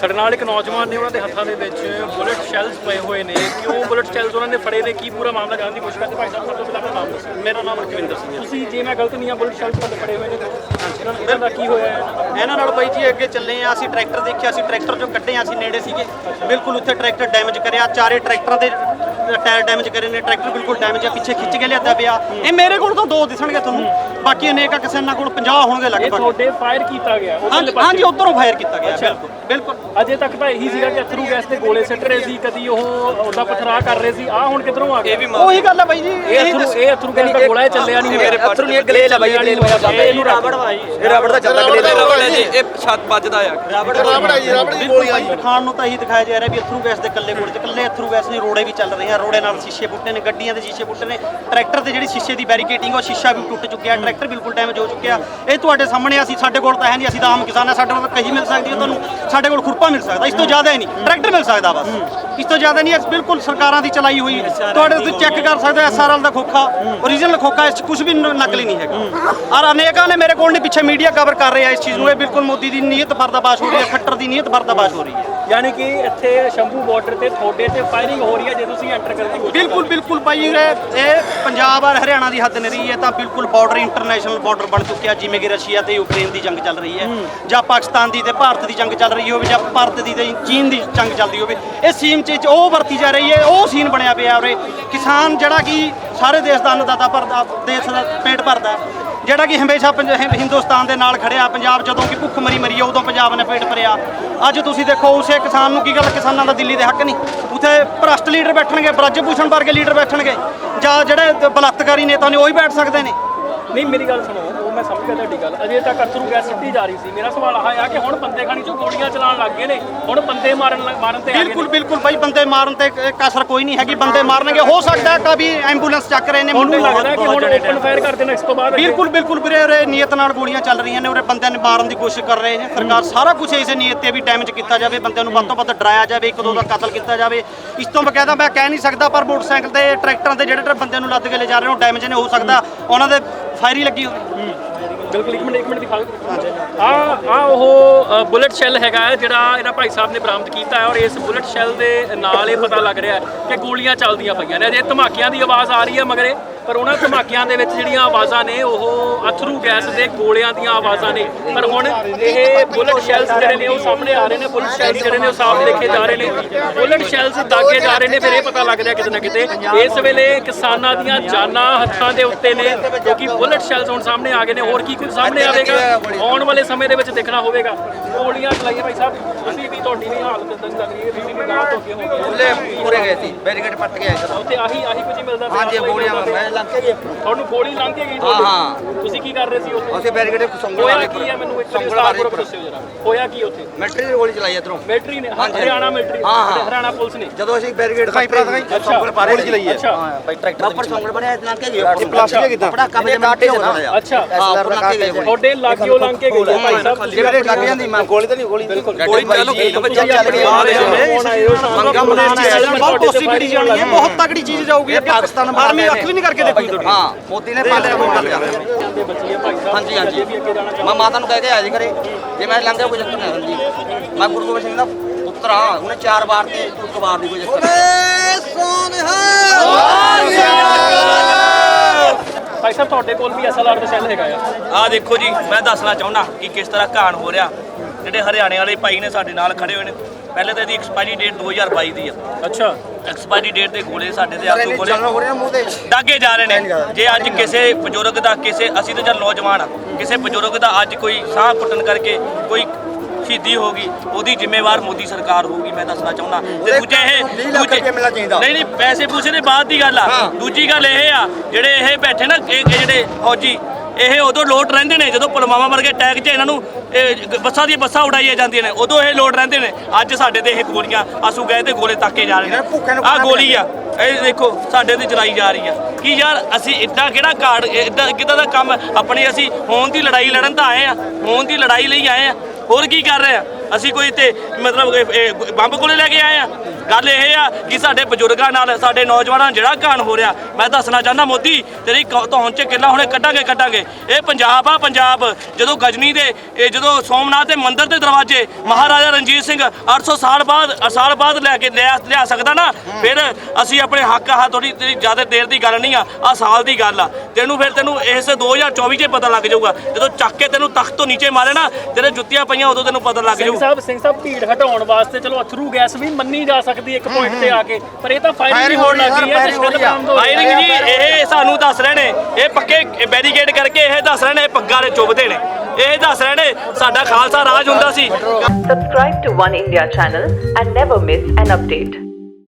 ਸਾਡੇ ਨਾਲ ਇੱਕ ਨੌਜਵਾਨ ਨੇ ਉਹਨਾਂ ਦੇ ਹੱਥਾਂ ਦੇ ਵਿੱਚ ਬੁਲਟ ਸ਼ੈਲਸ ਪਏ ਹੋਏ ਨੇ। ਕਿਉਂ ਬੁਲਟ ਸ਼ੈਲਸ ਉਹਨਾਂ ਨੇ ਫੜੇ ਨੇ? ਕੀ ਪੂਰਾ ਮਾਮਲਾ ਜਾਣਨ ਦੀ ਕੋਸ਼ਿਸ਼ ਕਰਦੇ? ਭਾਈ ਸਾਹਿਬ ਸਭ ਤੋਂ ਪਹਿਲਾਂ ਆਪਣਾ ਨਾਮ ਦੱਸੋ। ਮੇਰਾ ਨਾਮ ਰਕਵਿੰਦਰ ਸਿੰਘ ਹੈ। ਤੁਸੀਂ ਜੇ ਮੈਂ ਗਲਤ ਨਹੀਂ ਆ ਬੁਲਟ ਸ਼ੈਲਸ ਤੁਹਾਡੇ ਫੜੇ ਹੋਏ ਨੇ। ਇਹਨਾਂ ਦਾ ਕੀ ਹੋਇਆ ਹੈ? ਇਹਨਾਂ ਨਾਲ ਬਾਈ ਜੀ ਅੱਗੇ ਚੱਲੇ ਆ ਅਸੀਂ ਟਰੈਕਟਰ ਦੇਖਿਆ। ਅਸੀਂ ਟਰੈਕਟਰ ਚੋਂ ਕੱਢੇ ਆ ਅਸੀਂ ਨੇੜੇ ਸੀਗੇ। ਬਿਲਕੁਲ ਉੱਥੇ ਟਰੈਕਟਰ ਡੈਮੇਜ ਕਰਿਆ। ਚਾਰੇ ਟਰੈਕਟਰਾਂ ਦੇ ਟਾਇਰ ਡੈਮੇਜ ਕਰੇ ਨੇ ਟਰੈਕਟਰ ਬਿਲਕੁਲ ਡੈਮੇਜ ਆ ਪਿੱਛੇ ਖਿੱਚ ਕੇ ਲਿਆਦਾ ਪਿਆ। ਇਹ ਮੇਰੇ ਕੋਲ ਤਾਂ ਦੋ ਦਿਸਣਗੇ ਤੁਹਾਨੂੰ। ਬਾਕੀ ਅਨੇਕਾਂ ਕਿਸੇ ਨਾਲ ਕੋਲ 50 ਹੋਣਗੇ ਇਹ ਲਗਭਗ। ਤੁਹਾਡੇ ਫਾਇਰ ਕੀਤਾ ਗਿਆ ਹਾਂਜੀ ਉਧਰਲੇ ਪਾਸੇ ਹਾਂਜੀ ਉਧਰੋਂ ਫਾਇਰ ਕੀਤਾ ਗਿਆ ਅੱਛਾ। ਬਿਲਕੁਲ ਬਿਲਕੁਲ। ਅਜੇ ਤੱਕ ਤਾਂ ਇਹੀ ਸੀਗਾ ਕਿ ਅਥਰੂ ਗੈਸ ਦੇ ਗੋਲੇ ਸਿੱਟ ਰਹੇ ਸੀ ਕਦੀ ਉਹ ਉਹਦਾ ਪਥਰਾ ਕਰ ਰਹੇ ਸੀ। ਆ ਹੁਣ ਕਿੱਧਰੋਂ ਆ ਗਿਆ? ਉਹੀ ਗੱਲ ਹੈ ਬਾਈ ਜੀ ਇਹ ਇਹੀ ਅਥਰੂ ਇਹ ਅਥਰੂ ਗੈਸ ਦਾ ਗੋਲਾ ਇਹ ਚੱਲਿਆ ਨਹੀਂ ਮੇਰੇ ਹੋਇਆ। ਅਥਰੂ ਨਹੀਂ ਗਲੇ ਲਾ ਬਾਈ ਗਲੇ ਲਾ ਇਹ ਇਹਨੂੰ ਰਾਵੜ ਭਾਈ ਇਹ ਰਬੜ ਦਾ ਚੱਲਦਾ ਗਲੇ ਲਾ ਜੀ। ਇਹ ਛੱਤ ਵੱਜਦਾ ਆ। ਬਿਲਕੁਲ ਭਾਈ ਦਿਖਾਉਣ ਨੂੰ ਤਾਂ ਇਹੀ ਦਿਖਾਇਆ ਜਾ ਰਿਹਾ ਵੀ ਅਥਰੂ ਗੈਸ ਦੇ ਕੱਲੇ ਗੋਲੇ ਤੇ ਕੱਲੇ ਅਥਰੂ ਗੈਸ ਨਹੀਂ ਰੋੜੇ ਵੀ ਚੱਲ ਰਹੇ ਆ। ਰੋੜੇ ਨਾਲ ਸ਼ੀਸ਼ੇ ਫੁੱਟੇ ਨੇ, ਗੱਡੀਆਂ ਦੇ ਸ਼ੀਸ਼ੇ ਫੁੱਟੇ ਨੇ। ਟਰੈਕਟਰ ਤੇ ਜਿਹੜੀ ਸ਼ੀਸ਼ੇ ਦੀ ਬੈਰੀਕੇਟਿੰਗ ਉਹ ਸ਼ੀਸ਼ਾ ਵੀ ਟੁੱਟ ਚੁੱਕਿਆ, ਟਰੈਕਟਰ ਬਿਲਕੁਲ ਡੈਮੇਜ ਹੋ ਚੁੱਕਿਆ। ਇਹ ਤੁਹਾਡੇ ਸਾਹਮਣੇ ਅਸੀਂ ਸਾਡੇ ਕੋਲ ਤਾਂ ਹੈ ਨਹੀਂ, ਅਸੀਂ ਤਾਂ ਆਮ ਕਿਸਾਨ ਆ, ਸਾਡੇ ਕੋਲ ਤਾਂ ਕਹੀ ਮਿਲ ਸਕਦੀ ਹੈ ਤੁਹਾਨੂੰ, ਸਾਡੇ ਕੋਲ ਖੁਰਪਾ ਮਿਲ ਸਕਦਾ, ਇਸ ਤੋਂ ਜ਼ਿਆਦਾ ਹੀ ਨਹੀਂ, ਟਰੈਕਟਰ ਮਿਲ ਸਕਦਾ ਬਸ। ਇਸ ਤੋਂ ਜ਼ਿਆਦਾ ਨਹੀਂ ਇਹ ਬਿਲਕੁਲ ਸਰਕਾਰਾਂ ਦੀ ਚਲਾਈ ਹੋਈ। ਤੁਹਾਡੇ ਤੁਸੀਂ ਚੈੱਕ ਕਰ ਸਕਦੇ ਹੋ ਐਸਆਰਐਲ ਦਾ ਖੋਖਾ ਓਰੀਜਨਲ ਖੋਖਾ ਇਸ 'ਚ ਕੁਝ ਵੀ ਨਕਲੀ ਨਹੀਂ ਹੈਗਾ। ਔਰ ਅਨੇਕਾਂ ਨੇ ਮੇਰੇ ਕੋਲ ਨੇ ਪਿੱਛੇ ਮੀਡੀਆ ਕਵਰ ਕਰ ਰਿਹਾ ਇਸ ਚੀਜ਼ ਨੂੰ। ਇਹ ਬਿਲਕੁਲ ਮੋਦੀ ਦੀ ਨੀਅਤ ਪਰਦਾਬਾਸ਼ ਹੋ ਰਹੀ ਹੈ ਖੱਟਰ ਦੀ ਨੀਅਤ ਪਰਦਾਬਾਸ਼ ਹੋ ਰਹੀ ਹੈ। ਯਾਨੀ ਕਿ ਇੱਥੇ ਸ਼ੰਭੂ ਬਾਰਡਰ ਤੇ ਥੋੜੇ ਤੇ ਫਾਇਰਿੰਗ ਹੋ ਰਹੀ ਹੈ ਜੇ ਤੁਸੀਂ ਐਂਟਰ ਕਰਨ ਦੀ ਕੋਸ਼ਿਸ਼ ਬਿਲਕੁਲ ਬਿਲਕੁਲ ਭਾਈ ਇਹ ਇਹ ਪੰਜਾਬ ਔਰ ਹਰਿਆਣਾ ਦੀ ਹੱਦ ਨਹੀਂ ਰਹੀ ਹੈ ਤਾਂ ਬਿਲਕੁਲ ਬਾਰਡਰ ਇੰਟਰਨੈਸ਼ਨਲ ਬਾਰਡਰ ਬਣ ਚੁੱਕਿਆ ਜਿਵੇਂ ਕਿ ਰਸ਼ੀਆ ਤੇ ਯੂਕਰੇਨ ਦੀ ਜੰਗ ਚੱਲ ਰਹੀ ਹੈ ਜਾਂ ਪਾਕਿਸਤਾਨ ਦੀ ਤੇ ਭਾਰਤ ਦੀ ਜੰਗ ਚੱਲ ਰਹੀ ਹੋਵੇ ਜਾਂ ਭਾਰਤ ਦੀ ਤੇ ਚੀਨ ਦੀ ਜੰਗ ਚੱਲਦੀ ਹੋਵੇ। ਇਹ ਸੀਨ ਚ ਚ ਉਹ ਵਰਤੀ ਜਾ ਰਹੀ ਹੈ ਉਹ ਸੀਨ ਬਣਿਆ ਪਿਆ ਉਰੇ। ਕਿਸਾਨ ਜਿਹੜਾ ਕਿ ਸਾਰੇ ਦੇਸ਼ ਦਾ ਅੰਨਦਾਤਾ ਭਰਦਾ ਦੇਸ਼ ਦਾ ਪੇਟ ਭਰਦਾ ਜਿਹੜਾ ਕਿ ਹਮੇਸ਼ਾ ਪੰਜ- ਹਿੰਦੁਸਤਾਨ ਦੇ ਨਾਲ ਖੜਿਆ ਪੰਜਾਬ ਜਦੋਂ ਕਿ ਭੁੱਖ ਮਰੀ ਮਰੀ ਹੈ, ਉਦੋਂ ਪੰਜਾਬ ਨੇ ਪੇਟ ਭਰਿਆ। ਅੱਜ ਤੁਸੀਂ ਦੇਖੋ ਉਸੇ ਕਿਸਾਨ ਨੂੰ ਕੀ ਗੱਲ ਕਿਸਾਨਾਂ ਦਾ ਦਿੱਲੀ ਦੇ ਹੱਕ ਨਹੀਂ। ਉੱਥੇ ਭ੍ਰਸ਼ਟ ਲੀਡਰ ਬੈਠਣਗੇ ਬ੍ਰਜ ਭੂਸ਼ਣ ਵਰਗੇ ਲੀਡਰ ਬੈਠਣਗੇ। ਜਾਂ ਜਿਹੜੇ ਬਲਾਤਕਾਰੀ ਨੇਤਾ ਨੇ ਉਹ ਹੀ ਬੈਠ ਸਕਦੇ ਨੇ। ਨਹੀਂ ਮੇਰੀ ਗੱਲ ਸੁਣੋ। ਮੈਂ ਸਮਝ ਗਿਆ ਤੁਹਾਡੀ ਗੱਲ। ਅਜੇ ਤੱਕ ਅਥਰੂ ਗੈਸ ਸਿੱਟੀ ਜਾ ਰਹੀ ਸੀ। ਮੇਰਾ ਸਵਾਲ ਆਹ ਆ ਕਿ ਹੁਣ ਬੰਦੇ ਖਾਣੀ ਚੋਂ ਗੋਲੀਆਂ ਚਲਾਉਣ ਲੱਗ ਗਏ ਨੇ। ਹੁਣ ਬੰਦੇ ਮਾਰਨ ਲੱਗ- ਮਾਰਨ ਤੇ ਆ ਗਏ ਬਿਲਕੁਲ ਨੇ ਬਿਲਕੁਲ ਭਾਈ ਬੰਦੇ ਮਾਰਨ ਤੇ ਕ- ਕਸਰ ਕੋਈ ਨਹੀਂ ਹੈਗੀ। ਬੰਦੇ ਮਾਰਨਗੇ। ਹੋ ਸਕਦਾ ਹੈ ਕभी ਐਂਬੂਲੈਂਸ ਚੱਕ ਰਹੇ ਨੇ। ਤੁਹਾਨੂੰ ਮੁੰਡੇ ਲੱਗਦਾ ਕਿ ਹੁਣ ਓਪਨ ਫਾਇਰ ਕਰ ਦੇਣਾ ਇਸ ਤੋਂ ਬਾਅਦ ਅੱਗੇ? ਬਿਲਕੁਲ ਬਿਲਕੁਲ ਵੀਰੇ ਉਰੇ ਨੀਅਤ ਨਾਲ ਗੋਲੀਆਂ ਚੱਲ ਰਹੀਆਂ ਨੇ। ਉਰੇ ਬੰਦਿਆਂ ਨੂੰ ਮਾਰਨ ਦੀ ਕੋਸ਼ਿਸ਼ ਕਰ ਰਹੇ ਨੇ। ਸਰਕਾਰ ਸਾਰਾ ਕੁਝ ਇਸੇ ਨੀਅਤ ਤੇ ਵੀ ਡੈਮੇਜ ਕੀਤਾ ਜਾਵੇ। ਬੰਦਿਆਂ ਨੂੰ ਵੱਧ ਤੋਂ ਵੱਧ ਡਰਾਇਆ ਜਾਵੇ। ਇੱਕ ਦੋ ਦਾ ਕਤਲ ਕੀਤਾ ਜਾਵੇ। ਇਸ ਤੋਂ ਬਕਾਇਦਾ ਮੈਂ ਕਹਿ ਨਹੀਂ ਸਕਦਾ ਪਰ ਮੋਟਰਸਾਈਕਲ ਤੇ ਟਰੈਕਟਰਾਂ ਤੇ ਜਿਹੜੇ ਜਿਹੜੇ ਬੰਦਿਆਂ ਨੂੰ ਲੱਦ ਕੇ ਲੈ ਜਾ ਰਹੇ ਨੇ ਉਹ ਡੈਮੇਜ ਨੇ। ਹੋ ਸਕਦਾ ਉਹਨਾਂ ਦੇ ਫਾਇਰ ਹੀ ਲੱਗੀ ਹੋਵੇ। ਬਿਲਕੁਲ ਇੱਕ ਮਿੰਟ ਇੱਕ ਮਿੰਟ ਦਿਖਾ ਆ ਆ ਉਹ ਬੁਲਟ ਸ਼ੈਲ ਹੈਗਾ ਹੈ ਜਿਹੜਾ ਇਹਨਾਂ ਭਾਈ ਸਾਹਿਬ ਨੇ ਬਰਾਮਦ ਕੀਤਾ ਹੈ ਔਰ ਇਸ ਬੁਲਟ ਸ਼ੈਲ ਦੇ ਨਾਲ ਇਹ ਪਤਾ ਲੱਗ ਰਿਹਾ ਹੈ ਕਿ ਗੋਲੀਆਂ ਚੱਲਦੀਆਂ ਪਈਆਂ ਨੇ। ਅਜੇ ਧਮਾਕਿਆਂ ਦੀ ਆਵਾਜ਼ ਆ ਰਹੀ ਹੈ ਮਗਰੇ ਪਰ ਉਹਨਾਂ ਧਮਾਕਿਆਂ ਦੇ ਵਿੱਚ ਜਿਹੜੀਆਂ ਆਵਾਜ਼ਾਂ ਨੇ ਉਹ ਅਥਰੂ ਗੈਸ ਦੇ ਗੋਲਿਆਂ ਦੀਆਂ ਆਵਾਜ਼ਾਂ ਨੇ। ਪਰ ਹੁਣ ਇਹ ਬੁਲਟ ਸ਼ੈਲਸ ਜਿਹੜੇ ਨੇ ਉਹ ਸਾਹਮਣੇ ਆ ਰਹੇ ਨੇ। ਬੁਲਟ ਸ਼ੈਲਸ ਜਿਹੜੇ ਨੇ ਉਹ ਸਾਫ਼ ਦੇਖੇ ਜਾ ਰਹੇ ਨੇ। ਬੁਲਟ ਸ਼ੈਲਸ ਦਾਗੇ ਜਾ ਰਹੇ ਨੇ ਫਿਰ ਇਹ ਪਤਾ ਲੱਗ ਰਿਹਾ ਕਿਤੇ ਨਾ ਕਿਤੇ। ਇਸ ਵੇਲੇ ਕਿਸਾਨਾਂ ਦੀਆਂ ਜਾਨਾਂ ਹੱਥਾਂ ਦੇ ਉੱਤੇ ਨੇ ਕਿਉਂਕਿ ਬੁਲਟ ਸ਼ੈਲਸ ਹੁਣ ਸਾਹਮਣੇ ਆ ਗਏ ਨੇ। ਹੋਰ ਕੀ ਕੁਝ ਸਾਹਮਣੇ ਆਵੇਗਾ? ਆਉਣ ਵਾਲੇ ਸਮੇਂ ਦੇ ਵਿੱਚ ਦੇਖਣਾ ਹੋਵੇਗਾ। ਗੋਲੀਆਂ ਚਲਾਈਆਂ ਭਾਈ ਸਾਹਿਬ। ਤੁਸੀਂ ਵੀ ਤੁਹਾਡੀ ਵੀ ਹਾਲਤ ਇਦਾਂ ਲੱਗ ਰਹੀ ਹੈ ਤੁਸੀਂ ਵੀ ਗਾਂ ਤੋਂ ਅੱਗੇ ਹੋ ਗਏ। ਪੂਰੇ ਗਏ ਸੀ ਬੈਰੀਕੇਡ ਪੱਟ ਕੇ ਆਏ ਸਰ ਉੱਥੇ ਆਹੀ ਆਹੀ ਕੁਝ ਮਿਲਦਾ ਪਿਆ ਹਾਂਜੀ ਗੋਲੀਆਂ ਮੈਂ ਲੰਘ ਕੇ ਗਏ ਤੁਹਾਨੂੰ ਗੋਲੀ ਲੰਘ ਕੇ ਗਈ ਹਾਂ, ਹਾਂ। ਤੁਸੀਂ ਕੀ ਕਰ ਰਹੇ ਸੀ ਉੱਥੇ? ਉਸੇ ਬੈਰੀਕੇਡ ਸੰਗਲ ਹੋਇਆ ਵਾਲੇ ਕੀ ਹੈ ਮੈਨੂੰ ਇੱਕ ਸੰਗਲ ਵਾਲੇ ਵਿਸਤਾਰਪੂਰਵਕ ਦੱਸਿਓ ਜਰਾ। ਹੋਇਆ ਕੀ ਉੱਥੇ? ਮਿਲਟਰੀ ਦੀ ਗੋਲੀ ਚਲਾਈ ਇਧਰੋਂ। ਮਿਲਟਰੀ ਨੇ ਹਾਂਜੀ। ਹਰਿਆਣਾ ਮਿਲਟਰੀ। ਹਾਂ, ਹਾਂ। ਹਰਿਆਣਾ ਪੁਲਿਸ ਨੇ। ਜਦੋਂ ਅਸੀਂ ਬੈਰੀਕੇਡ ਦਿਖਾਈ ਪਰਾ ਦਿਖਾਈ। ਸੰਗਲ ਪਾਰੇ ਗੋਲੀ ਚਲਾਈ ਅੱਛਾ। ਭਾਈ ਟਰੈਕਟਰ ਉੱਪਰ ਸੰਗਲ ਬਣਿਆ ਲੰਘ ਕੇ ਗਏ ਪਲਾਸਟਿਕ ਕਿਦਾਂ ਪੜਾਕਾ ਵਜੇ ਕਾਟੇ ਹੋਣਾ ਅੱਛਾ। ਹਾਂ ਉੱਪਰ ਲੰਘ ਕੇ ਗਏ ਗੋਲੀ। ਤੁਹਾਡੇ ਲਾਗਿਓ ਲੰਘ ਕੇ ਗਈ ਹੈ ਭਾਈ ਸਾਹਿਬ ਤੁਸੀਂ ਜਿਹੜੇ ਲੱਗ ਜਾਂਦੀ ਮੈਂ ਗੋਲੀ ਤਾਂ ਨਹੀਂ ਗੋਲੀ ਗੋਲੀ ਚੱਲ ਗਈ ਬੱਚਾ ਚੱਲ ਤੁਸੀਂ ਆ ਰਹੇ ਹੋ, ਹੋ, ਮੰਗਾ ਆਏ ਸੀ। ਬਹੁਤ ਕਰੀ ਜਾਣੀ ਹੈ। ਬਹੁਤ ਤਗੜੀ ਚੀਜ਼ ਜਾਊਗੀ। ਇਹ ਪਾਕਿਸਤਾਨ ਬਣਾ ਆਰਮੀ ਅੱਖ ਵੀ ਨਹੀਂ ਕਰਕੇ ਦੇਖੂਗੀ ਤੁਹਾਡੀ ਹਾਂ ਮੋਦੀ ਨੇ ਪਾਲਿਆ ਮੋਟਰ ਲਿਆ ਹਾਂਜੀ ਹਾਂਜੀ। ਮੈਂ ਮਾਤਾ ਨੂੰ ਕਹਿ ਕੇ ਆਇਆ ਸੀ ਘਰੇ ਜੇ ਮੈਂ ਲੰਘਿਆ ਕੋਈ ਚੱਕਰ ਨਹੀਂ ਹਾਂਜੀ ਮੈਂ ਗੁਰੂ ਗੋਬਿੰਦ ਸਿੰਘ ਦਾ ਪੁੱਤਰ ਹਾਂ ਉਹਨੇ ਚਾਰ ਵਾਰ ਤੇ ਇੱਕ ਵਾਰ ਦੀ ਕੋਈ ਚੱਕਰ ਨਹੀਂ ਭਾਈ ਸਾਹਿਬ ਤੁਹਾਡੇ ਕੋਲ ਵੀ ਐਸਐਲਆਰ ਦਾ ਸੈੱਲ ਹੈਗਾ ਆ। ਆ ਦੇਖੋ ਜੀ ਮੈਂ ਦੱਸਣਾ ਚਾਹੁੰਦਾ ਕਿ ਕਿਸ ਤਰ੍ਹਾਂ ਘਾਣ ਹੋ ਰਿਹਾ। ਜਿਹੜੇ ਹਰਿਆਣੇ ਵਾਲੇ ਭਾਈ ਨੇ ਸਾਡੇ ਨਾਲ ਖੜੇ ਹੋਏ ਨੇ ਪਹਿਲੇ ਤਾਂ ਇਹਦੀ ਐਕਸਪਾਇਰੀ ਡੇਟ 2022 ਦੀ ਆ। ਅੱਛਾ। ਐਕਸਪਾਇਰੀ ਡੇਟ ਤੇ ਗੋਲੇ ਸਾਡੇ ਤੇ ਆਸੂ ਗੋਲੇ ਦਾਗੇ ਜਾ ਰਹੇ ਨੇ। ਜੇ ਅੱਜ ਕਿਸੇ ਬਜ਼ੁਰਗ ਦਾ ਕਿਸੇ ਅਸੀਂ ਤਾਂ ਚੱਲ ਨੌਜਵਾਨ ਆ। ਕਿਸੇ ਬਜ਼ੁਰਗ ਦਾ ਅੱਜ ਕੋਈ ਸਾਹ ਕੁੱਟਣ ਕਰਕੇ ਕੋਈ ਸ਼ਹੀਦੀ ਹੋ ਗਈ ਉਹਦੀ ਜ਼ਿੰਮੇਵਾਰ ਮੋਦੀ ਸਰਕਾਰ ਹੋਊਗੀ ਮੈਂ ਦੱਸਣਾ ਚਾਹੁੰਦਾ। ਤੇ ਦੂਜੇ ਇਹ ਦੂਜੇ-। ਨਹੀਂ ਨਹੀਂ ਪੈਸੇ ਪੂਸੇ ਦੇ ਬਾਅਦ ਦੀ ਗੱਲ ਆ। ਦੂਜੀ ਗੱਲ ਇਹ ਆ ਜਿਹੜੇ ਇਹ ਬੈਠੇ ਨਾ ਇਹ ਜਿਹੜੇ ਫੌਜੀ ਇਹ ਉਦੋਂ ਲੋਟ ਰਹਿੰਦੇ ਨੇ ਜਦੋਂ ਪੁਲਵਾਮਾ ਵਰਗੇ ਅਟੈਕ 'ਚ ਇਹਨਾਂ ਨੂੰ ਇਹ ਬੱਸਾਂ ਦੀਆਂ ਬੱਸਾਂ ਉਡਾਈਆਂ ਜਾਂਦੀਆਂ ਨੇ ਉਦੋਂ ਇਹ ਲੋਟ ਰਹਿੰਦੇ ਨੇ। ਅੱਜ ਸਾਡੇ ਤੇ ਇਹ ਗੋਲੀਆਂ ਆਸੂ ਗਏ ਤੇ ਗੋਲੇ ਤਾਕੇ ਜਾ ਰਹੇ ਨੇ। ਖਾਣਾ ਗੋਲੀ ਆ। ਇਹ ਦੇਖੋ ਸਾਡੇ ਤੇ ਚਲਾਈ ਜਾ ਰਹੀ ਆ। ਕੀ ਯਾਰ ਅਸੀਂ ਇੱਦਾਂ ਕਿਹੜਾ ਕਾਰਡ ਇੱਦਾਂ ਕਿਦਾਂ ਦਾ ਕੰਮ ਆਪਣੀ ਅਸੀਂ ਹੋਣ ਦੀ ਲੜਾਈ ਲੜਨ ਤਾਂ ਆਏ ਆ ਹੋਣ ਦੀ ਲੜਾਈ ਲਈ ਆਏ ਆ। ਹੋਰ ਕੀ ਕਰ ਰਹੇ ਆ? ਅਸੀਂ ਕੋਈ ਤੇ ਮਤਲਬ ਬੰਬ ਕੋਲੇ ਲੈ ਕੇ ਆਏ ਆ? ਗੱਲ ਇਹ ਆ ਕਿ ਸਾਡੇ ਬਜ਼ੁਰਗਾਂ ਨਾਲ ਸਾਡੇ ਨੌਜਵਾਨਾਂ ਜਿਹੜਾ ਕਾਣ ਹੋ ਰਿਹਾ ਮੈਂ ਦੱਸਣਾ ਚਾਹੁੰਦਾ ਮੋਦੀ ਤੇਰੀ ਧੌਣ 'ਚ ਕਿੱਲਾ ਹੁਣੇ ਕੱਢਾਂਗੇ ਕੱਢਾਂਗੇ। ਇਹ ਪੰਜਾਬ ਆ ਪੰਜਾਬ। ਜਦੋਂ ਗਜਨੀ ਦੇ ਇਹ ਜਦੋਂ ਸੋਮਨਾਥ ਦੇ ਮੰਦਿਰ ਦੇ ਦਰਵਾਜ਼ੇ ਮਹਾਰਾਜਾ ਰਣਜੀਤ ਸਿੰਘ 800 ਸਾਲ ਬਾਅਦ ਸਾਲ ਬਾਅਦ ਲੈ ਕੇ ਲਿਆ ਲਿਆ ਸਕਦਾ ਨਾ ਫਿਰ ਅਸੀਂ ਆਪਣੇ ਹੱਕ ਆ ਥੋੜੀ ਤੇਰੀ ਜ਼ਿਆਦਾ ਦੇਰ ਦੀ ਗੱਲ ਨਹੀਂ ਆ ਆ ਸਾਲ ਦੀ ਗੱਲ ਆ। ਤੈਨੂੰ ਫਿਰ ਤੈਨੂੰ ਇਸ 2024 'ਚ ਪਤਾ ਲੱਗ ਜਾਊਗਾ। ਜਦੋਂ ਚੱਕ ਕੇ ਤੈਨੂੰ ਤਖਤ ਤੋਂ ਨੀਚੇ ਮਾਰੇ ਨਾ ਤੇਰੇ ਜੁੱਤੀਆਂ ਪਈਆਂ ਉਦੋਂ ਤੈਨੂੰ ਪਤਾ ਲੱਗ ਸਿੰਘ ਜਾਊ। ਸਾਹਿਬ ਸਿੰਘ ਸਾਹਿਬ ਭੀੜ ਹਟਾਉਣ ਵਾਸਤੇ ਚਲੋ ਅਥਰੂ ਗੈਸ ਵੀ ਮੰਨੀ ਜਾ ਸਕਦੀ ਹੈ ਇੱਕ ਪੁਆਇੰਟ ਤੇ ਆ ਕੇ। ਪਰ ਇਹ ਤਾਂ ਫਾਇਰਿੰਗ ਹੀ ਹੋਣ ਲੱਗ ਗਈ ਹੈ। ਫਾਇਰਿੰਗ ਜੀ ਇਹ ਸਾਨੂੰ ਦੱਸ ਰਹੇ ਨੇ। ਇਹ ਪੱਕੇ ਬੈਰੀਕੇਡ ਕਰਕੇ ਇਹ ਦੱਸ ਰਹੇ ਨੇ ਇਹ ਪੱਗਾਂ ਦੇ ਚੁੱਭਦੇ ਨੇ। ਇਹ ਦੱਸ ਰਹੇ ਨੇ ਸਾਡਾ ਖਾਲਸਾ ਰਾਜ ਹੁੰਦਾ ਸੀ। Subscribe to One India channel and never miss an update.